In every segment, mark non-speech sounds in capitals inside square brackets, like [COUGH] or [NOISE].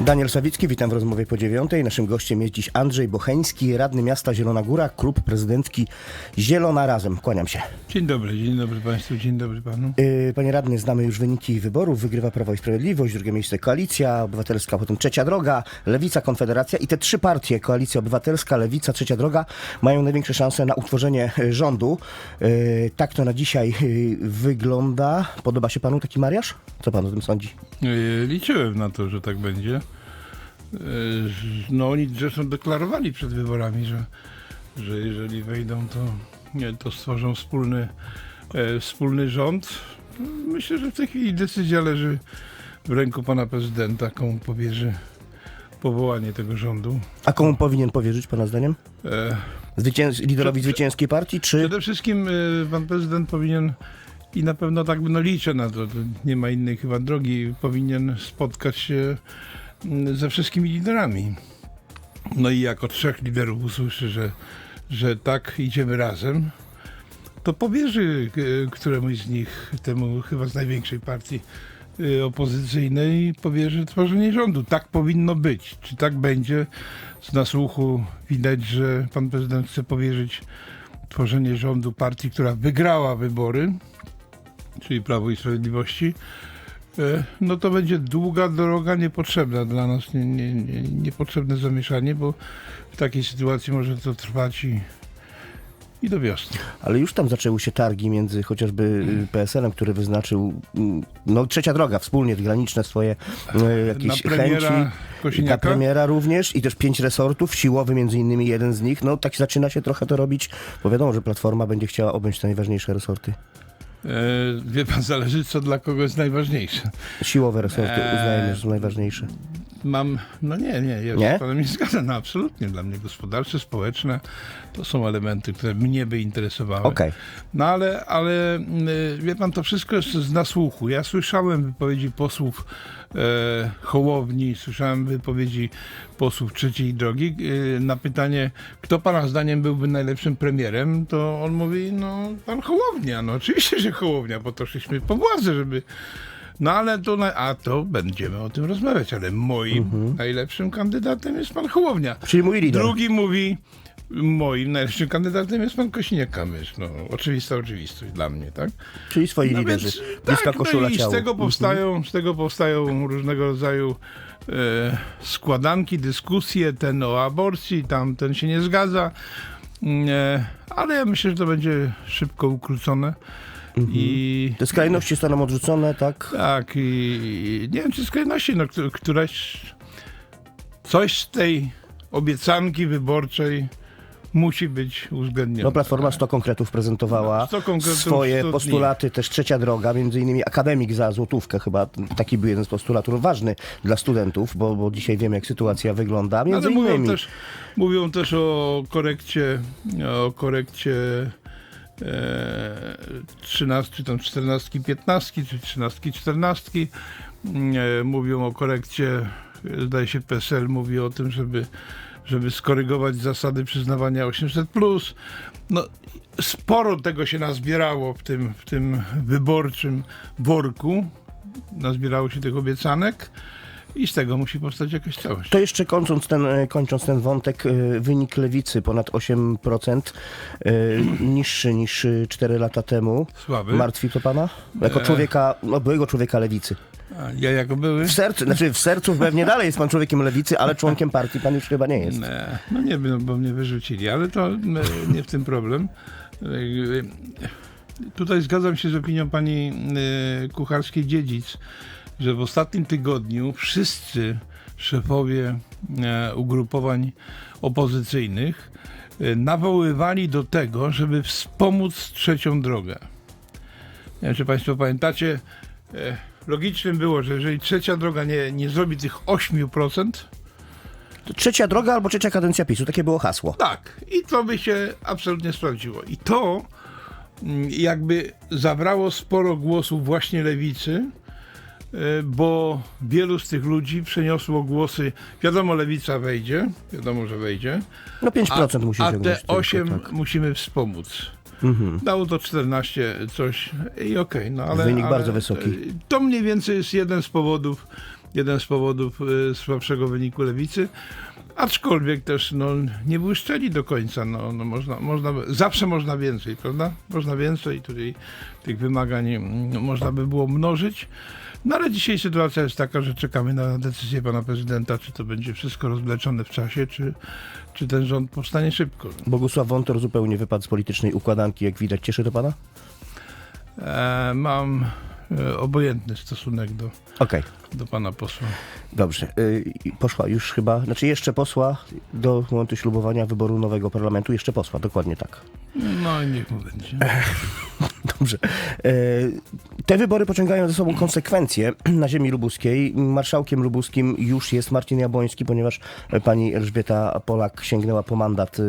Daniel Sawicki, witam w rozmowie po dziewiątej. Naszym gościem jest dziś Andrzej Bocheński, radny miasta Zielona Góra, klub prezydencki Zielona Razem. Kłaniam się. Dzień dobry, dzień dobry Państwu, dzień dobry Panu. Yy, Panie radny, znamy już wyniki wyborów. Wygrywa Prawo i Sprawiedliwość, drugie miejsce Koalicja Obywatelska, potem Trzecia Droga, Lewica, Konfederacja i te trzy partie, Koalicja Obywatelska, Lewica, Trzecia Droga, mają największe szanse na utworzenie e, rządu. Yy, Tak to na dzisiaj wygląda. Podoba się Panu taki mariaż? Co Pan o tym sądzi? Liczyłem na to, że tak będzie. E, No oni zresztą deklarowali przed wyborami, że, że jeżeli wejdą, to, nie, to stworzą wspólny, e, wspólny rząd. Myślę, że w tej chwili decyzja leży w ręku pana prezydenta, komu powierzy powołanie tego rządu. A komu powinien powierzyć Pana zdaniem? E, Zwycięz- liderowi zwycięskiej partii, czy... Przede wszystkim y, pan prezydent powinien i na pewno tak no liczę na to, to nie ma innej chyba drogi, powinien spotkać się ze wszystkimi liderami. No i jak od trzech liderów usłyszy, że, że tak idziemy razem, to powierzy y, któremuś z nich, temu chyba z największej partii y, opozycyjnej, powierzy tworzenie rządu. Tak powinno być. Czy tak będzie? Z nasłuchu widać, że pan prezydent chce powierzyć tworzenie rządu partii, która wygrała wybory, czyli Prawo i Sprawiedliwości, e, no to będzie długa droga niepotrzebna dla nas, nie, nie, nie, niepotrzebne zamieszanie, bo w takiej sytuacji może to trwać i, i do wiosny. Ale już tam zaczęły się targi między chociażby y, PSL-em, który wyznaczył mm, no, trzecia droga, wspólnie graniczne swoje y, jakieś Na premiera chęci. Kosiniaka? Na premiera również i też pięć resortów, siłowy między innymi jeden z nich. No tak zaczyna się trochę to robić, bo wiadomo, że Platforma będzie chciała objąć te najważniejsze resorty. E, wie pan, zależy co dla kogo jest najważniejsze. Siłowe resorty Eee. uznajemy, że są najważniejsze. Mam, no nie, nie, ja Nie? z panem nie zgadzam, no absolutnie. Dla mnie gospodarcze, społeczne to są elementy, które mnie by interesowały. Okej. No ale, ale y, wie pan, to wszystko jest z nasłuchu. Ja słyszałem wypowiedzi posłów e, Hołowni, słyszałem wypowiedzi posłów Trzeciej Drogi. E, na pytanie, kto pana zdaniem byłby najlepszym premierem, to on mówi, no pan Hołownia. No oczywiście, że Hołownia, bo to szliśmy po władzę, żeby... No ale to, na, a to będziemy o tym rozmawiać, ale moim najlepszym kandydatem jest pan Hołownia. Czyli mój lider. Drugi mówi, moim najlepszym kandydatem jest pan Kosiniak-Kamysz. No, oczywista oczywistość dla mnie, tak? Czyli swoi No liderzy. więc, tak, no i z tego Mhm. powstają, z tego powstają różnego rodzaju e, składanki, dyskusje, ten o aborcji, tamten się nie zgadza. E, ale ja myślę, że to będzie szybko ukrócone. I Te skrajności zostaną odrzucone, tak? tak, i, i nie wiem, czy skrajności, no, któ- któraś coś z tej obiecanki wyborczej musi być uwzględnione. No Platforma 100 konkretów prezentowała, 100 konkretów, swoje 100 dni. postulaty, też trzecia droga, między innymi akademik za złotówkę chyba, taki był jeden z postulatów ważny dla studentów, bo, bo dzisiaj wiemy jak sytuacja wygląda, między Ale mówią innymi. też, mówią też o korekcie, o korekcie 13, czy tam 14, 15, czy 13, 14. E, mówią o korekcie, zdaje się PSL mówi o tym, żeby, żeby skorygować zasady przyznawania 800+. No, sporo tego się nazbierało w tym, w tym wyborczym worku. Nazbierało się tych obiecanek. I z tego musi powstać jakaś całość. To jeszcze kończąc ten, e, kończąc ten wątek, e, wynik lewicy ponad 8%, e, [CLEARS THROAT] niższy niż e, 4 lata temu. Słaby. Martwi to pana? Jako człowieka, no byłego człowieka lewicy. A ja jako były? W sercu, znaczy w sercu pewnie dalej jest pan człowiekiem lewicy, ale członkiem partii pan już chyba nie jest. No nie, no, bo mnie wyrzucili, ale to nie w tym problem. Tutaj zgadzam się z opinią pani Kucharskiej-Dziedzic, że w ostatnim tygodniu wszyscy szefowie e, ugrupowań opozycyjnych e, nawoływali do tego, żeby wspomóc trzecią drogę. Nie wiem, czy Państwo pamiętacie, e, logicznym było, że jeżeli trzecia droga nie, nie zrobi tych 8%, To Trzecia droga albo trzecia kadencja PiSu, takie było hasło. Tak, i to by się absolutnie sprawdziło. I to mm, jakby zabrało sporo głosów właśnie lewicy, bo wielu z tych ludzi przeniosło głosy. Wiadomo, lewica wejdzie, wiadomo, że wejdzie, No 5% a, musi a te tylko, 8 tak. musimy wspomóc. Dało to 14 coś i okej, no ale... Wynik ale, bardzo wysoki. e, To mniej więcej jest jeden z powodów, jeden z powodów e, słabszego wyniku lewicy. Aczkolwiek też no, nie błyszczeli do końca. No, no można, można, zawsze można więcej, prawda? Można więcej, tutaj tych wymagań mm, można by było mnożyć. No ale dzisiaj sytuacja jest taka, że czekamy na decyzję pana prezydenta, czy to będzie wszystko rozwleczone w czasie, czy, czy ten rząd powstanie szybko. Bogusław Wątor zupełnie wypadł z politycznej układanki, jak widać. Cieszy to pana? E, mam obojętny stosunek do, Okej. do pana posła. Dobrze. I poszła już chyba, znaczy jeszcze posła do momentu ślubowania wyboru nowego parlamentu. Jeszcze posła, dokładnie tak. No i niech mu będzie. [LAUGHS] Dobrze. E, Te wybory pociągają ze sobą konsekwencje na ziemi lubuskiej. Marszałkiem lubuskim już jest Marcin Jabłoński, ponieważ e, pani Elżbieta Polak sięgnęła po mandat, e,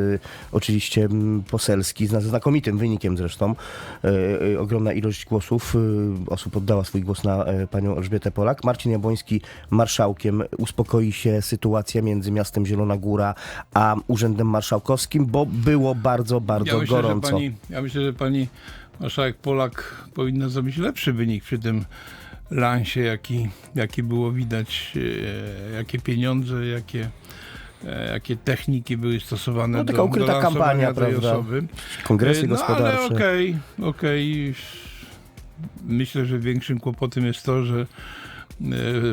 oczywiście poselski, z znakomitym wynikiem zresztą. E, e, Ogromna ilość głosów, e, osób oddała swój głos na e, panią Elżbietę Polak. Marcin Jabłoński marszałkiem. Uspokoi się sytuacja między miastem Zielona Góra a Urzędem Marszałkowskim, bo było bardzo, bardzo Ja myślę, gorąco. pani, ja myślę, że pani marszałek Polak powinna zrobić lepszy wynik przy tym lansie, jaki, jaki było widać, e, jakie pieniądze, jakie, e, jakie techniki były stosowane No, taka do, ukryta do kampania, tej prawda? osoby. Kongresy no, gospodarcze. ale okej, okej. Myślę, że większym kłopotem jest to, że e,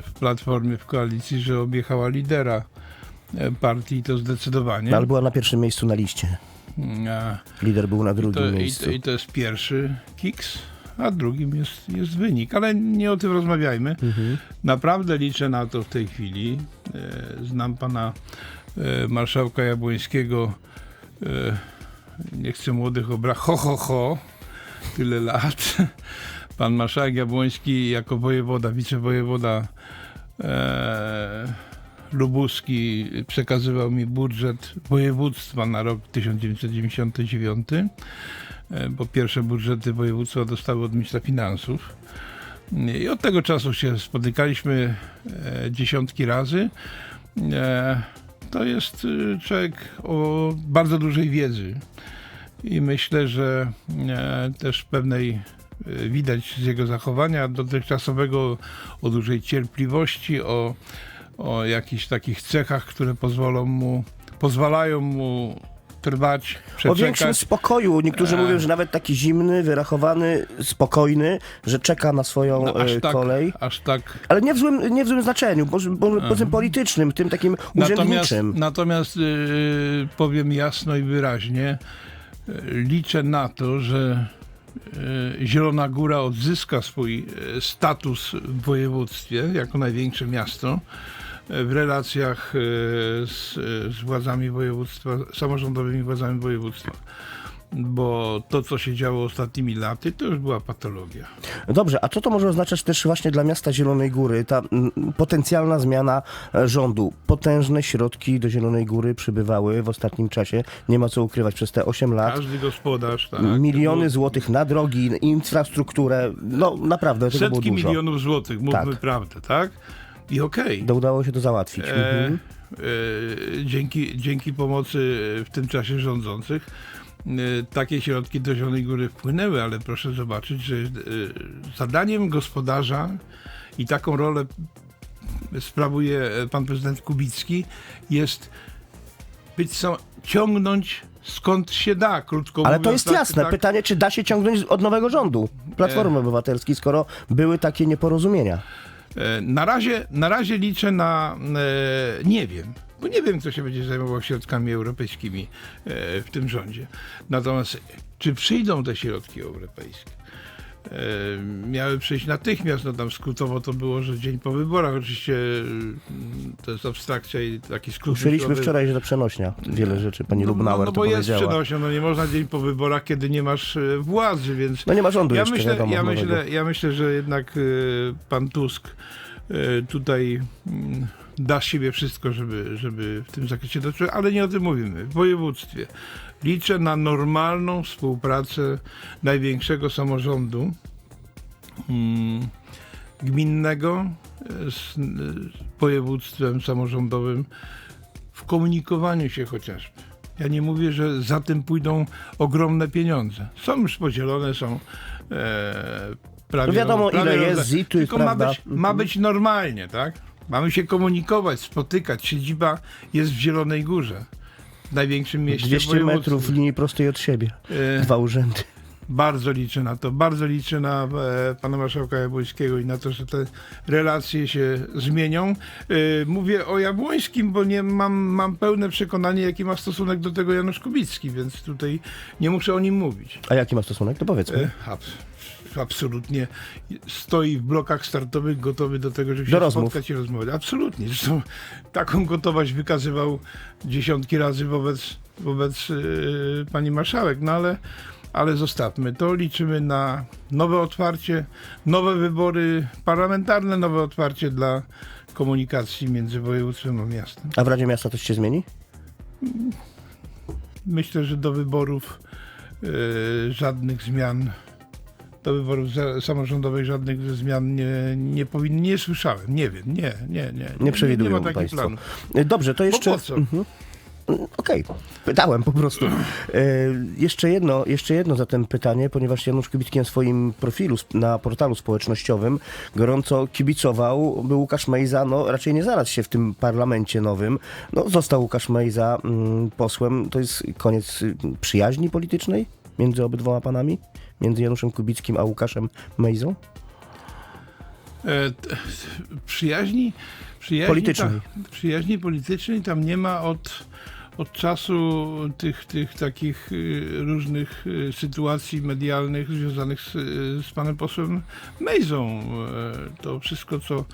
w Platformie, w koalicji, że objechała lidera e, partii i to zdecydowanie. No, ale była na pierwszym miejscu na liście. A, Lider był na I drugim to, i, miejscu. to, I to jest pierwszy kiks, a drugim jest, jest wynik. Ale nie o tym rozmawiajmy. Mhm. Naprawdę liczę na to w tej chwili. E, znam pana marszałka Jabłońskiego. Nie chcę młodych obra... Ho, ho, ho. Tyle lat. Pan marszałek Jabłoński jako wojewoda, wicewojewoda e, lubuski przekazywał mi budżet województwa na rok 1999, e, bo pierwsze budżety województwa dostały od ministra finansów. I od tego czasu się spotykaliśmy e, dziesiątki razy. E, to jest e, człowiek o bardzo dużej wiedzy. I myślę, że e, też pewnej widać z jego zachowania dotychczasowego o dużej cierpliwości, o, o jakichś takich cechach, które pozwolą mu, pozwalają mu trwać, O większym spokoju. Niektórzy E. mówią, że nawet taki zimny, wyrachowany, spokojny, że czeka na swoją No, aż e, tak, kolej. aż tak Ale nie w złym, nie w złym znaczeniu, bo, bo, po tym politycznym, tym takim Natomiast, urzędniczym. natomiast yy, powiem jasno i wyraźnie, yy, liczę na to, że Zielona Góra odzyska swój yy, status w województwie jako największe miasto yy, w relacjach z, z władzami województwa, samorządowymi władzami województwa. Bo to, co się działo ostatnimi laty, to już była patologia. Dobrze, a co to może oznaczać też właśnie dla miasta Zielonej Góry? Ta mm, potencjalna zmiana e, rządu. Potężne środki do Zielonej Góry przybywały w ostatnim czasie. Nie ma co ukrywać przez te 8 lat. Każdy gospodarz, tak, Miliony złotych na drogi, infrastrukturę. No naprawdę, tego było setki dużo. milionów złotych, mówmy Tak. prawdę, tak? I okej. To udało się to załatwić. E, Mhm. e, dzięki, dzięki pomocy w tym czasie rządzących takie środki do Zielonej Góry wpłynęły, ale proszę zobaczyć, że e, zadaniem gospodarza i taką rolę sprawuje pan prezydent Kubicki jest być są, ciągnąć skąd się da, krótko Ale mówiąc. to jest tak- jasne. tak- Pytanie, czy da się ciągnąć od nowego rządu Platformy Obywatelskiej, skoro były takie nieporozumienia? E, Na razie, na razie liczę na. E, nie wiem, bo nie wiem, kto się będzie zajmował środkami europejskimi e, w tym rządzie. Natomiast czy przyjdą te środki europejskie? E, miały przyjść natychmiast, no tam skrótowo to było, że dzień po wyborach. Oczywiście mm, to jest abstrakcja i taki skrót. Słyszeliśmy myślowy. wczoraj, że to przenośnia. Wiele rzeczy pani No, Lubnauer no, no bo jest przenośnią, no nie można dzień po wyborach, kiedy nie masz e, władzy, więc No nie ma rządu ja jeszcze, myślę, wiadomo, ja, nowego. myślę, ja myślę, że jednak pan Tusk tutaj mm, da z siebie wszystko, żeby, żeby w tym zakresie dotrzeć, ale nie o tym mówimy. W województwie liczę na normalną współpracę największego samorządu mm, gminnego y, z, województwem samorządowym w komunikowaniu się chociażby. Ja nie mówię, że za tym pójdą ogromne pieniądze. Są już podzielone, są e, prawie... No wiadomo, prawie ile jest, ZIT-u jest, Tylko ma prawda? być, ma być normalnie, tak? Mamy się komunikować, spotykać. Siedziba jest w Zielonej Górze. W największym mieście 200 województwa. metrów linii prostej od siebie. E, Dwa urzędy. Bardzo liczę na to. Bardzo liczę na e, pana marszałka Jabłońskiego i na to, że te relacje się zmienią. E, mówię o Jabłońskim, bo nie mam, mam pełne przekonanie, jaki ma stosunek do tego Janusz Kubicki, więc tutaj nie muszę o nim mówić. A jaki ma stosunek? To powiedzmy. E, abs absolutnie stoi w blokach startowych gotowy do tego, żeby Do się rozmów. spotkać i rozmawiać. Absolutnie. Zresztą taką gotowość wykazywał dziesiątki razy wobec, wobec yy, pani marszałek, no ale, ale zostawmy to. Liczymy na nowe otwarcie, nowe wybory parlamentarne, nowe otwarcie dla komunikacji między województwem a miastem. A w Radzie Miasta coś się zmieni? Myślę, że do wyborów e, żadnych zmian, do wyborów samorządowych żadnych zmian nie, nie powinny, nie słyszałem, nie wiem, nie, nie, nie. Nie przewidują nie ma takich państwo. planów. Dobrze, to jeszcze... po co? Mhm. Okej, pytałem po prostu. E, jeszcze, jedno, jeszcze jedno zatem pytanie, ponieważ Janusz Kubicki na swoim profilu na portalu społecznościowym gorąco kibicował, by Łukasz Mejza no, raczej nie znalazł się w tym parlamencie nowym. No, został Łukasz Mejza mm, posłem. To jest koniec y, przyjaźni politycznej między obydwoma panami? Między Januszem Kubickim a Łukaszem Mejzą? E, t- przyjaźni, przyjaźni Politycznej. Ta, przyjaźni politycznej tam nie ma od, od czasu tych, tych takich y, różnych y, sytuacji medialnych związanych z, y, z panem posłem Mejzą. E, To wszystko, co,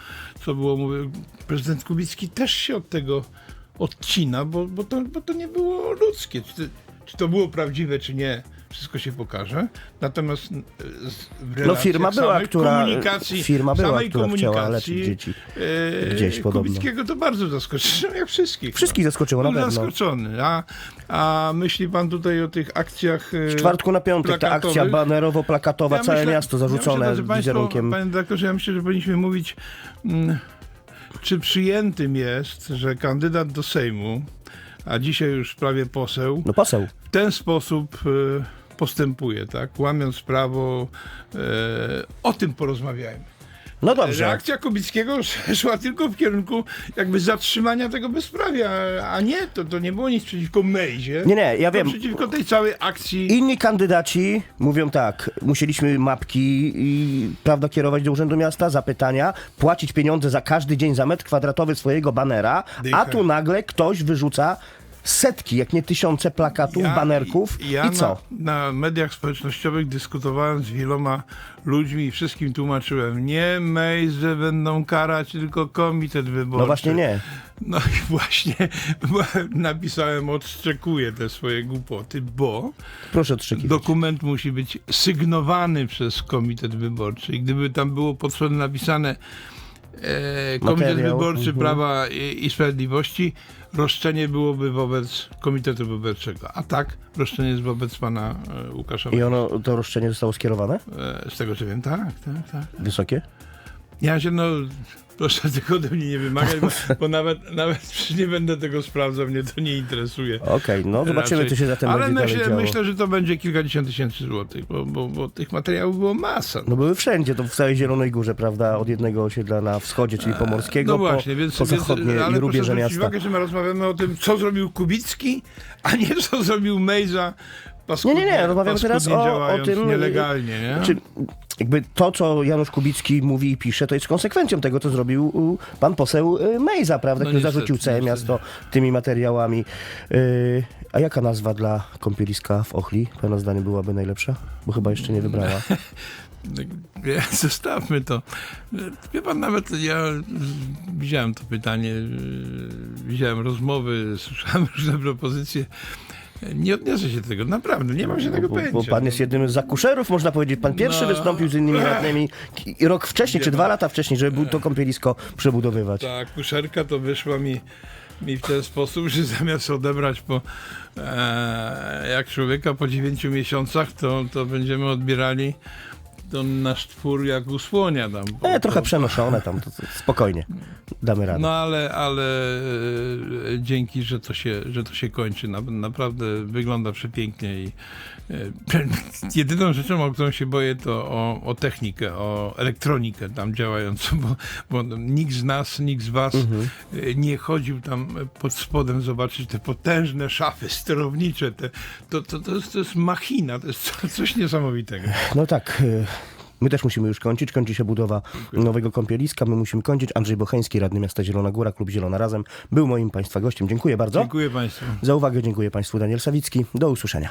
co było, mówię, prezydent Kubicki też się od tego odcina, bo, bo, to, bo to nie było ludzkie. Czy czy to było prawdziwe, czy nie, wszystko się pokaże. Natomiast e, No firma była, która, komunikacji, firma była, która chciała komunikacji, leczyć dzieci. e, Gdzieś podobno. Kubickiego to bardzo zaskoczyło, [LAUGHS] jak wszystkich. Wszystkich zaskoczyło na Był pewno. zaskoczony. A, a myśli pan tutaj o tych akcjach e, W czwartku na piątek ta akcja banerowo-plakatowa, całe myślę- miasto zarzucone ja myślę, wizerunkiem. Państwo, panie doktorze, ja myślę, że powinniśmy mówić, mm, czy przyjętym jest, że kandydat do Sejmu, a dzisiaj już prawie poseł, No poseł. w ten sposób e, postępuje, tak? Łamiąc prawo. E, o tym porozmawiajmy. No dobrze. Reakcja Kubickiego [LAUGHS] szła tylko w kierunku jakby zatrzymania tego bezprawia, a nie, to, to nie było nic przeciwko Mejzie. Nie, nie, ja wiem. Przeciwko tej całej akcji. Inni kandydaci mówią tak, musieliśmy mapki i, prawda, kierować do Urzędu Miasta, zapytania, płacić pieniądze za każdy dzień za metr kwadratowy swojego banera, a Dycha. tu nagle ktoś wyrzuca setki, jak nie tysiące plakatów, banerków ja i co? Na, na mediach społecznościowych dyskutowałem z wieloma ludźmi i wszystkim tłumaczyłem, nie Mejże będą karać, tylko komitet wyborczy. No właśnie nie. No i [LAUGHS] właśnie [LAUGHS] napisałem, odszczekuję te swoje głupoty, bo Proszę dokument musi być sygnowany przez komitet wyborczy. I gdyby tam było spodem napisane e, Komitet Materiał, Wyborczy mhm. Prawa i, i Sprawiedliwości, roszczenie byłoby wobec Komitetu Wyborczego. A tak, roszczenie jest wobec pana e, Łukasza. I ono, to roszczenie zostało skierowane? E, z tego co wiem, tak, tak, tak. Wysokie? Ja się no. Proszę [LAUGHS] tego ode mnie nie wymagać, bo, bo nawet, nawet [LAUGHS] nie będę tego sprawdzał, mnie to nie interesuje. Okej, no zobaczymy, co się zatem Ale będzie myślę, działo. myślę, że to będzie kilkadziesiąt tysięcy złotych, bo, bo, bo tych materiałów było masa. No były wszędzie, to w całej Zielonej Górze, prawda, od jednego osiedla na wschodzie, czyli Pomorskiego, No właśnie, po, więc, po więc zachodnie ale i rubieże miasta. uwagę, że my rozmawiamy o tym, co zrobił Kubicki, a nie co zrobił Mejza. Nie, nie, nie, rozmawiamy teraz o- o tym, nielegalnie, nie? Czy jakby to, co Janusz Kubicki mówi i pisze, to jest konsekwencją tego, co zrobił pan poseł y, Mejza, prawda, No który niestety, zarzucił całe miasto tymi materiałami. Y, a jaka nazwa dla kąpieliska w Ochli, pana zdanie byłaby najlepsza? Bo chyba jeszcze nie wybrała. [LAUGHS] Zostawmy to. Wie pan, nawet ja widziałem to pytanie, yy, widziałem rozmowy, [LAUGHS] słyszałem różne propozycje. Nie odniosę się do tego, naprawdę, nie mam się tego Bo, pojęcia. bo pan jest jednym z zakuszerów, można powiedzieć. Pan pierwszy No. wystąpił z innymi radnymi i rok wcześniej, czy dwa lata wcześniej, żeby bu- to kąpielisko przebudowywać. Ta kuszerka to wyszła mi, mi w ten sposób, że zamiast odebrać po, e, jak człowieka po 9 miesiącach, to, to będziemy odbierali to nasz twór jak usłonia tam. E, trochę to- przenoszone tam, to, to spokojnie. Damy radę. No ale, ale e, dzięki, że to się, że to się kończy. Na, naprawdę wygląda przepięknie i [LAUGHS] jedyną rzeczą, o którą się boję, to o, o technikę, o elektronikę tam działającą, bo, bo nikt z nas, nikt z was e, nie chodził tam pod spodem zobaczyć te potężne szafy sterownicze. Te, to, to, to, jest, to jest machina, to jest co- coś niesamowitego. No tak. y, My też musimy już kończyć. Kończy się budowa nowego kąpieliska. My musimy kończyć. Andrzej Bocheński, radny miasta Zielona Góra, klub Zielona Razem, był moim Państwa gościem. Dziękuję bardzo. Dziękuję Państwu. Za uwagę dziękuję Państwu. Daniel Sawicki. Do usłyszenia.